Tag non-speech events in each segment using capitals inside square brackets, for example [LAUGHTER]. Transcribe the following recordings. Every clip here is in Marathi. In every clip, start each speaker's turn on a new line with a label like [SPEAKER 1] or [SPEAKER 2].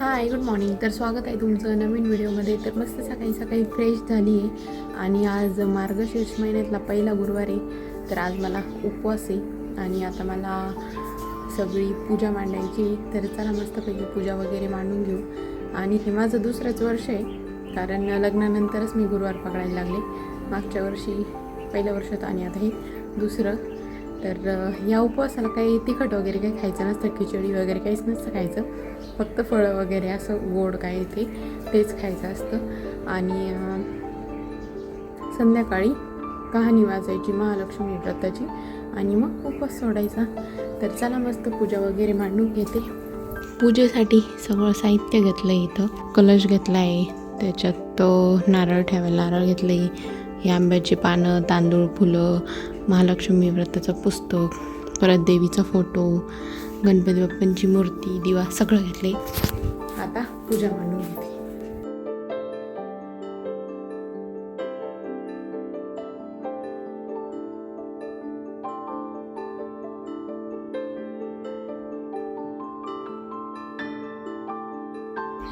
[SPEAKER 1] हाय गुड मॉर्निंग तर स्वागत आहे तुमचं नवीन व्हिडिओमध्ये. तर मस्त सकाळी सकाळी फ्रेश झाली आहे. आणि आज मार्गशीर्ष महिन्यातला पहिला गुरुवार आहे. तर आज मला उपवास आहे. आणि आता मला सगळी पूजा मांडायची तर चला मस्तपैकी पूजा वगैरे मांडून घेऊ. आणि हे माझं दुसरंच वर्ष आहे. कारण लग्नानंतरच मी गुरुवार पकडायला लागले. मागच्या वर्षी पहिल्या वर्षात आणि आता हे दुसरं. तर या उपवासाला काही तिखट वगैरे काही खायचं नसतं खिचडी वगैरे काहीच नसतं खायचं. फक्त फळं वगैरे असं गोड काय ते तेच खायचं असतं. आणि संध्याकाळी कहाणी वाचायची महालक्ष्मी व्रताची. आणि मग उपवास सोडायचा. तर चला मस्त पूजा वगैरे मांडून घेते. पूजेसाठी सगळं साहित्य घेतलं आहे इथं. कलश घेतला आहे त्याच्यात तो नारळ ठेवायला नारळ घेतलं आहे हे आंब्याची पानं तांदूळ फुलं महालक्ष्मी व्रताचं पुस्तक परत देवीचा फोटो गणपती बाप्पांची मूर्ती दिवा सगळं घेतले आता पूजा मांडून घेतली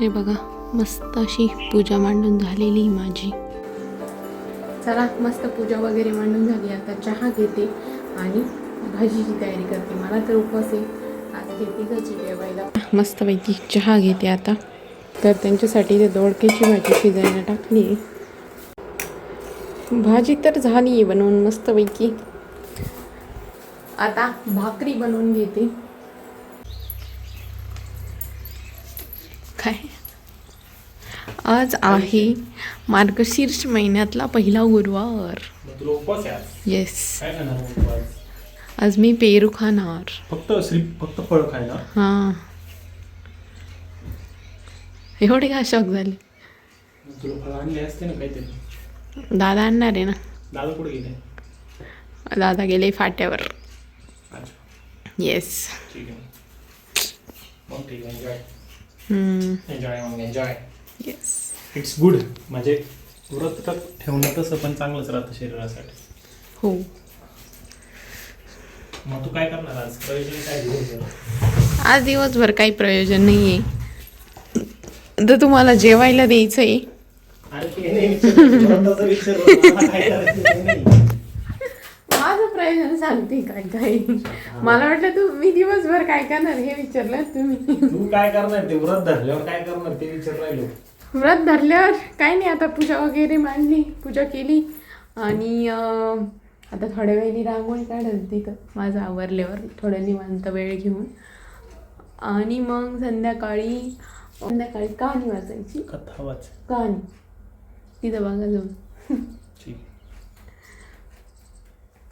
[SPEAKER 1] हे बघा मस्त अशी पूजा मांडून झालेली माझी. चला मस्त पूजा वगैरे मांडून झाली. आता चहा घेते आणि भाजीची तयारी करते. मला तर उपवास आहे. आज घेते घरची जेवायला. मस्तपैकी चहा घेते आता. तर त्यांच्यासाठी ते दोडक्याची भाजी शिजायला टाकली भाजी तर झाली आहे बनवून मस्तपैकी. आता भाकरी बनवून घेते. काय? आज आहे मार्गशीर्ष महिन्यातला पहिला गुरुवार. येस
[SPEAKER 2] आज?
[SPEAKER 1] मी पेरू खाणार.
[SPEAKER 2] फक्त फक्त फळ खायला?
[SPEAKER 1] हां. एवढे का शॉक झाले? दादा आणणार आहे ना.
[SPEAKER 2] दादा कुठे गेले?
[SPEAKER 1] दादा गेले फाट्यावर. Yes
[SPEAKER 2] enjoy
[SPEAKER 1] yes
[SPEAKER 2] it's good म्हणजे व्रत ठेवणं तसं पण चांगलंच राहतं शरीरासाठी.
[SPEAKER 1] हो.
[SPEAKER 2] मग तू काय करणार आज? प्रयोजन काय दिवसभर?
[SPEAKER 1] आज दिवसभर काही प्रयोजन नाही आहे तर तुम्हाला जेवायला द्यायचं आहे
[SPEAKER 2] अरे ते नाही विचारलं. व्रताचं विचारलं. मला काय करायचं ते नाही.
[SPEAKER 1] माझं प्रयोजन सांगते काय काय? मला वाटलं तू मी दिवसभर काय करणार हे विचारलं तुम्ही.
[SPEAKER 2] तू काय करणार ते व्रत धरल्यावर काय करणार ते विचार राहिलो.
[SPEAKER 1] व्रत धरल्यावर काही नाही आता पूजा वगैरे मांडली पूजा केली. आणि आता थोड्या वेळाने रांगोळी काढत तिथं माझं आवरल्यावर थोडं निवांत वेळ घेऊन. आणि मग संध्याकाळी संध्याकाळी कहाणी वाचायची.
[SPEAKER 2] कथा वाच.
[SPEAKER 1] कहाणी. तिथं बघा जाऊन.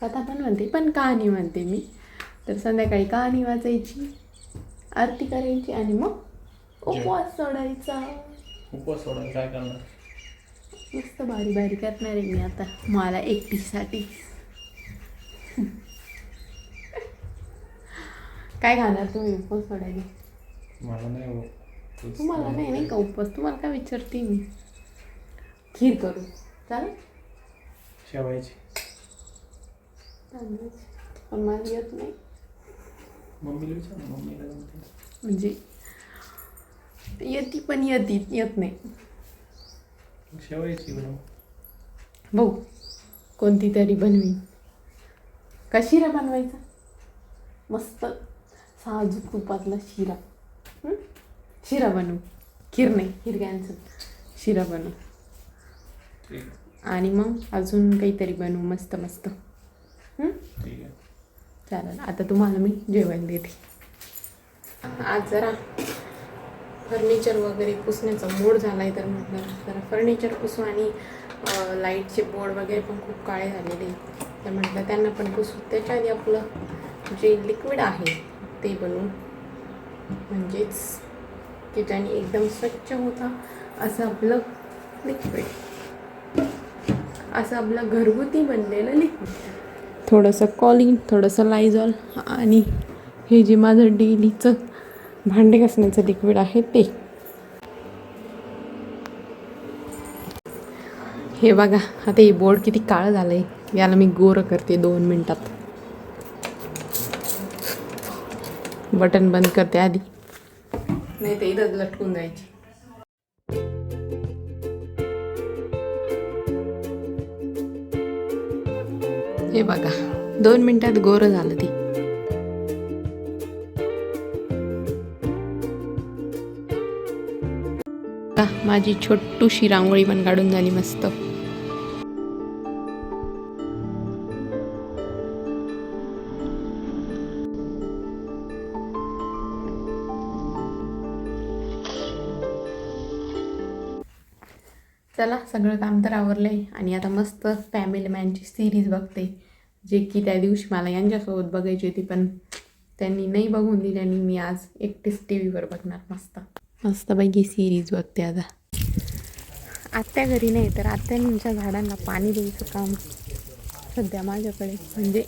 [SPEAKER 1] कथा पण म्हणते पण कहाणी म्हणते मी. तर संध्याकाळी कहाणी वाचायची आरती करायची आणि मग उपवास सोडायचा.
[SPEAKER 2] उपवास सोडायला काय करणार?
[SPEAKER 1] मस्त भारी भारी करणार आहे मी आता. मला एकटीसाठी काय खाणार तुम्ही उपवास सोडायला?
[SPEAKER 2] मला नाही हो.
[SPEAKER 1] तुम्हाला नाही नाही का उपवास? तुम्हाला काय विचारते मी? खीर करू. चालेल?
[SPEAKER 2] शेवायची.
[SPEAKER 1] पण मला येत नाही.
[SPEAKER 2] मम्मीला विचार मम्मीला.
[SPEAKER 1] म्हणजे येती पण येती येत नाही.
[SPEAKER 2] शेवायची बनव.
[SPEAKER 1] भाऊ कोणती तरी बनवीन का शिरा बनवायचा? मस्त साजूक तुपातला शिरा. हं? शिरा बनवू. खीर नाही खीर कॅन्सल शिरा बनवू.
[SPEAKER 2] ठीक
[SPEAKER 1] आणि मग अजून काहीतरी बनवू मस्त मस्त. हं?
[SPEAKER 2] ठीक आहे.
[SPEAKER 1] चालेल आता तुम्हाला मी जेवण देते. आज जरा फर्निचर वगैरे पुसण्याचा मूड झाला आहे तर म्हटलं जरा फर्निचर पुसू आणि लाईटचे बोर्ड वगैरे पण खूप काळे झालेले आहेत. तर म्हटलं त्यांना पण पुसू. त्याच्या आधी आपलं जे लिक्विड आहे ते बनवून म्हणजेच की एकदम स्वच्छ होता. असं आपलं लिक्विड. असं आपलं घरगुती बनलेलं लिक्विड. थोडंसं कॉलिंग थोडंसं लायझॉल आणि हे जे माझं डेलीचं भांडे घासण्याचं लिक्विड आहे ते. हे बघा आता हे बोर्ड किती काळं झालं आहे याला मी गोरं करते दोन मिनटात. बटन बंद करते आधी. नाही ते इथंच लटकून जायची. हे बघा दोन मिनटात गोरं झालं ती. माझी छोटूशी रांगोळी पण काढून झाली मस्त. चला सगळं काम तर आवरलंय आणि आता मस्त फॅमिली मॅनची सिरीज बघते. जे की त्या दिवशी मला यांच्यासोबत बघायची होती पण त्यांनी नाही बघून दिली आणि मी आज एकटीच टी व्हीवर बघणार मस्त. मस्तपैकी सिरीज बघते आता. आत्या घरी नाही तर आत्यांच्या झाडांना पाणी द्यायचं काम सध्या माझ्याकडे. म्हणजे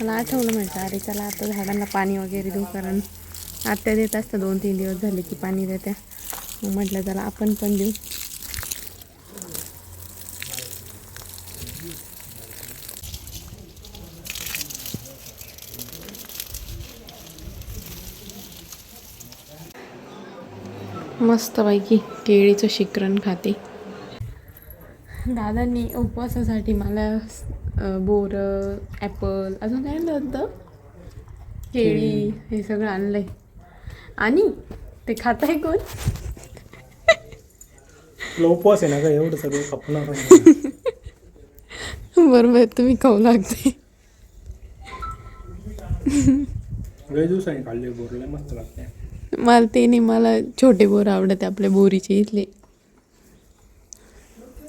[SPEAKER 1] मला आठवलं म्हटलं अरे चला आता झाडांना पाणी वगैरे देऊ कारण आत्या देत असतं दोन तीन दिवस झाले की पाणी देत्या. मग म्हटलं चला आपण पण देऊ. मस्तपैकी केळीचं शिकरण खाते. दादांनी उपवासासाठी मला बोरं ॲपल अजून काय आणलं होतं? केळी हे सगळं आणलंय. आणि ते खात आहे कोण
[SPEAKER 2] उपवास आहे ना का एवढं सगळं खपणार
[SPEAKER 1] बरोबर तुम्ही खाऊ लागते.
[SPEAKER 2] लय दिवसांनी खाल्ले बोरले मस्त लागते.
[SPEAKER 1] मला ते नाही मला छोटे बोर आवडते आपल्या बोरीचे इथले.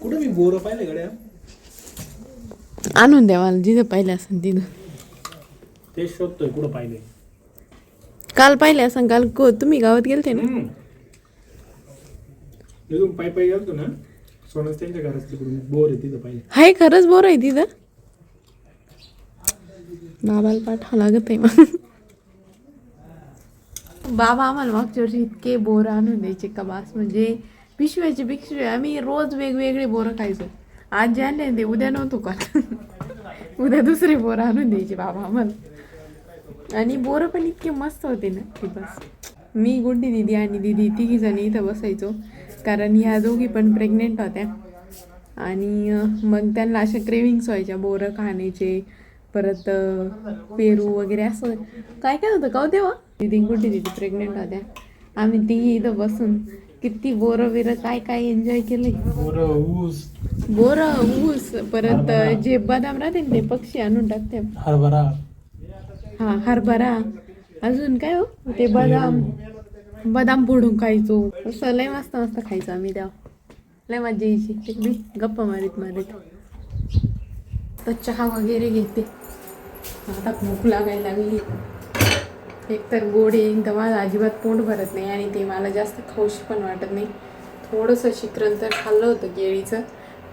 [SPEAKER 2] कुठं मी बोरं पाहिले गड्या?
[SPEAKER 1] आणून द्या मला जिथं पाहिलं असेल तिथं.
[SPEAKER 2] ते शोधतोय कुठं पाहिले?
[SPEAKER 1] काल पाहिले असं काल को तुम्ही गावात गेलते ना?
[SPEAKER 2] इथून पाय पाय गेलतो ना सोनस त्यांच्या घरात तिकडून बोर आहे तिथं पाहिले.
[SPEAKER 1] हाय खरंच बोर आहे तिथं? बाबाला पाठवावं लागत आहे मग बाबा आम्हाला मागच्या वर्षी इतके बोर आणून द्यायचे का बास म्हणजे पिशव्याचे पिशवे आम्ही रोज वेगवेगळे बोरं खायचो. आज जे आणले ते उद्या नव्हतो का [LAUGHS] उद्या दुसरे बोरं आणून द्यायचे बाबा आम्हाला. आणि बोरं पण इतके मस्त होते ना की बस. मी गुड्डी दिदी आणि दिदी तिघी जणी इथं बसायचो. कारण ह्या दोघी पण प्रेग्नेंट होत्या. आणि मग त्यांना अशा क्रेविंग्स व्हायच्या बोरं खाण्याचे. परत पेरू वगैरे असं. काय काय होतं? का हो तेव्हा? दिदी गुड्डी दिदी प्रेग्नेंट होत्या. आम्ही तिघी इथं बसून किती बोरं बिरं काय काय एन्जॉय केलंय
[SPEAKER 2] बोरं ऊस.
[SPEAKER 1] बोरं ऊस परत जे बदाम राहते ते पक्षी आणून टाकते.
[SPEAKER 2] हरभरा.
[SPEAKER 1] हा हरभरा. अजून काय हो? ते बदाम. बदाम फोडून खायचो. असं लय मस्त मस्त खायचो आम्ही तेव्हा. लय मजा यायची. तिकडे गप्पा मारीत मारीत. तर चहा वगैरे घेते. आता भूक लागायला लागली. एकतर गोड आहे तर माझं अजिबात पोट भरत नाही आणि ते मला जास्त खाऊशी पण वाटत नाही. थोडंसं शिकरण तर खाल्लं होतं केळीचं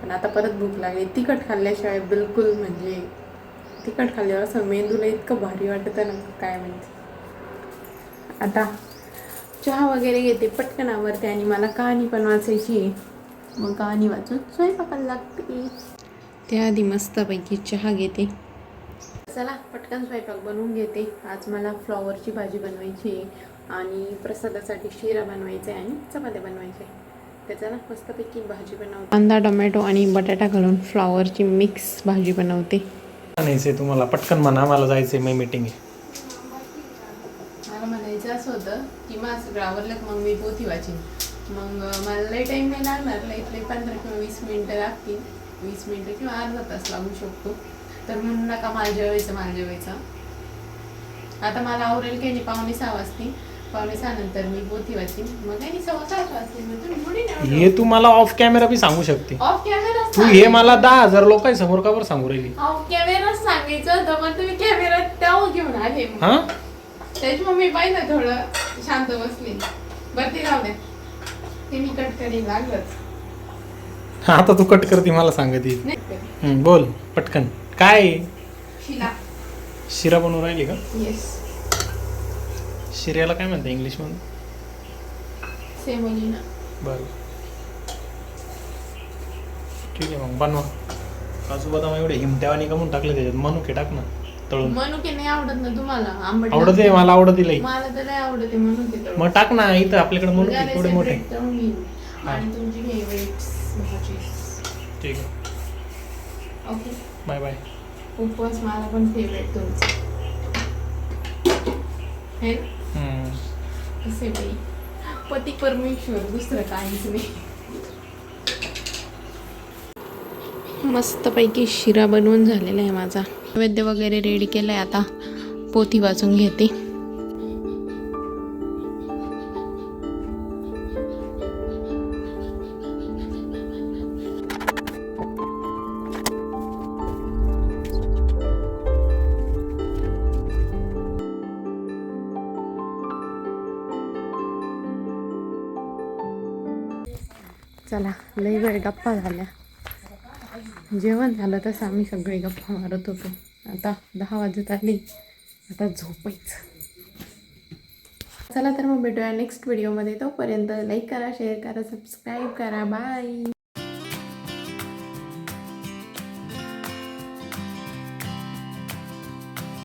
[SPEAKER 1] पण आता परत भूक लागली. तिखट खाल्ल्याशिवाय बिलकुल म्हणजे तिखट खाल्ल्यावर असं मेंदूला इतकं भारी वाटतं ना काय म्हणते आता चहा वगैरे घेते पटकन आवरते आणि मला कहाणी पण वाचायची आहे. मग कहाणी वाचून स्वयंपाकाला लागते. त्याआधी मस्तपैकी चहा घेते. चला पटकन स्वयंपाक बनवून घेते. आज मला फ्लॉवरची भाजी बनवायची आहे आणि प्रसादासाठी शिरा बनवायचा आहे आणि चपात्या बनवायच्या आहे. तर चला मस्तपैकी भाजी बनवते. कांदा टोमॅटो आणि बटाटा घालून फ्लॉवरची मिक्स भाजी बनवते.
[SPEAKER 2] आणायचंय तुम्हाला पटकन म्हणा मला जायचंय मी मीटिंग आहे
[SPEAKER 1] मला म्हणायचं असं होतं की आवरलं की मग मी पोथी वाचीन. मग मला लई टाईम नाही लागणार लई पंधरा किंवा वीस मिनटं लागतील. वीस मिनटं किंवा अर्धा तास लागू शकतो. तर म्हणून नका मला जेवायचं मला जेवायचं. आता मला आवरेल काही नाही पावणे सहा वाजतील. पावणे सहा नंतर मी पोथी वाचीन. मग काही सव्वा सात वाजतील. मग तुम्ही मुली
[SPEAKER 2] हे तू मला ऑफ कॅमेरा बी सांगू शकते.
[SPEAKER 1] ऑफ कॅमेरा
[SPEAKER 2] तू हे मला दहा हजार लोकांसमोर का बरं सांगू राहिली?
[SPEAKER 1] ऑफ कॅमेरा सांगायचं होतं पण तुम्ही कॅमेरा तेव्हा घेऊन आले. मग.
[SPEAKER 2] हा?
[SPEAKER 1] त्याची मम्मी पाहिलं थोडं शांत बसली. बरं ते राहू ते मी कट करीन लागलंच.
[SPEAKER 2] आता तू कट करते मला सांगते. बोल पटकन. काय?
[SPEAKER 1] शिला
[SPEAKER 2] शिरा बनवून राहिली का?
[SPEAKER 1] येस
[SPEAKER 2] शिर्याला काय म्हणते इंग्लिशमध्ये
[SPEAKER 1] सेमोलिना
[SPEAKER 2] बरं. ठीक आहे मग बनवा. काजू बदाम एवढे हिमट्यावानी कमून टाकले त्याच्यात मनुके टाक ना तळून.
[SPEAKER 1] मनुके नाही आवडत ना तुम्हाला आंबट
[SPEAKER 2] आवडत आहे मला आवडत लई.
[SPEAKER 1] मला तर नाही आवडत मनुके
[SPEAKER 2] मग टाक ना इथं आपल्याकडे
[SPEAKER 1] म्हणजे
[SPEAKER 2] थोडे मोठे.
[SPEAKER 1] आणि तुमची फेवरेट भाजी.
[SPEAKER 2] ठीक आहे.
[SPEAKER 1] ओके
[SPEAKER 2] बाय बाय
[SPEAKER 1] उपवास मला पण फेवरेट तुमचा हे ना? बाई पती परमेश्वर दुसरं काहीच नाही मस्तपैकी शिरा बनवून झालेला आहे माझा. नैवेद्य वगैरे रेडी केलं आहे आता. पोथी वाचून घेते. लई वेळ गप्पा झाल्या. जेवण झालं तसं आम्ही सगळे गप्पा मारत होतो. आता दहा वाजत आली. आता झोपायचं. चला तर मग भेटूया नेक्स्ट व्हिडिओमध्ये तोपर्यंत लाईक करा शेअर करा सबस्क्राईब करा. बाय